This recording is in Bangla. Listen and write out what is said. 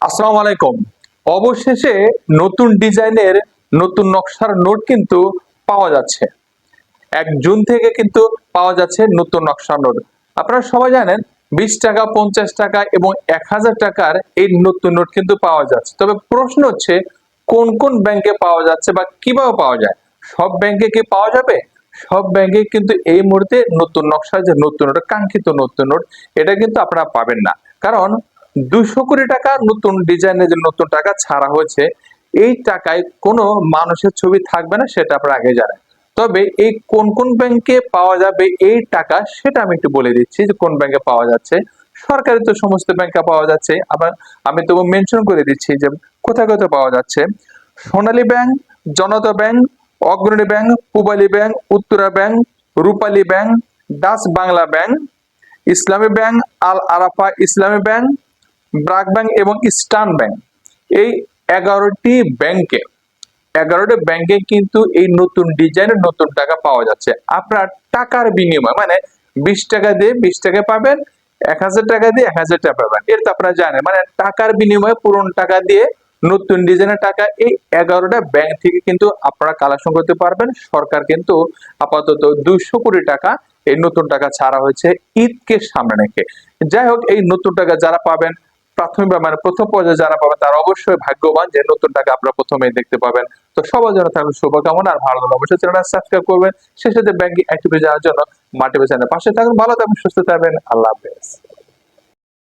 আসসালামু আলাইকুম। অবশেষে নতুন ডিজাইনের নতুন নকশার নোট কিন্তু পাওয়া যাচ্ছে। এক জুন থেকে কিন্তু পাওয়া যাচ্ছে নতুন নকশার নোট। আপনারা সবাই জানেন, বিশ টাকা, পঞ্চাশ টাকা এবং এক হাজার টাকার এই নতুন নোট কিন্তু পাওয়া যাচ্ছে। তবে প্রশ্ন হচ্ছে, কোন কোন ব্যাংকে পাওয়া যাচ্ছে বা কীভাবে পাওয়া যায়? সব ব্যাংকে কি পাওয়া যাবে? সব ব্যাংকে কিন্তু এই মুহূর্তে নতুন নকশার যে নতুন নোট, কাঙ্ক্ষিত নতুন নোট, এটা কিন্তু আপনারা পাবেন না। কারণ দুশো কোটি টাকা নতুন ডিজাইনের যে নতুন টাকা ছাড়া হয়েছে, এই টাকায় কোনো মানুষের ছবি থাকবে না, সেটা আপনারা আগে জানেন। তবে এই কোন কোন ব্যাংকে পাওয়া যাবে এই টাকা, সেটা আমি একটু বলে দিচ্ছি যে কোন ব্যাংকে পাওয়া যাচ্ছে। সরকারি তো সমস্ত ব্যাংকে পাওয়া যাচ্ছে। আবার আমি তবু মেনশন করে দিচ্ছি যে কোথায় কোথায় পাওয়া যাচ্ছে। Sonali bank, Janata bank, Agrani bank, Pubali bank, Uttara bank, Rupali bank Dutch Bangla bank, Islami bank, Al Arafah Islami bank BRAC bank এবং ইস্টার্ন ব্যাংক। এই এগারোটি ব্যাংকে এগারোটি ব্যাংকে কিন্তু এই নতুন ডিজাইনের নতুন টাকা পাওয়া যাচ্ছে। আপনার টাকার বিনিময় মানে বিশ টাকা দিয়ে বিশ টাকা পাবেন, এক হাজার টাকা দিয়ে এক হাজার টাকা পাবেন। এটা তো আপনারা জানেন মানে টাকার বিনিময়ে পুরনো টাকা দিয়ে নতুন ডিজাইনের টাকা এই এগারোটা ব্যাংক থেকে কিন্তু আপনারা কালেকশন করতে পারবেন। সরকার কিন্তু আপাতত দুইশো কোটি টাকা এই নতুন টাকা ছাড়া হয়েছে ঈদকে সামনে রেখে। যাই হোক, এই নতুন টাকা যারা পাবেন প্রাথমিক মানে প্রথম পর্যায়ে যারা পাবেন, তারা অবশ্যই ভাগ্যবান যে নতুন টাকা আপনারা প্রথমেই দেখতে পাবেন। তো সবার জন্য থাকবে শুভকামনা আর ভালো অবশ্যই চ্যানেলটা সাবস্ক্রাইব করবেন। সেই সাথে ব্যাংকিং অ্যাক্টিভিটি যাওয়ার জন্য মাল্টিপল চ্যানেল পাশে থাকুন। ভালো থাকবেন, সুস্থ থাকবেন। আল্লাহ হাফেজ।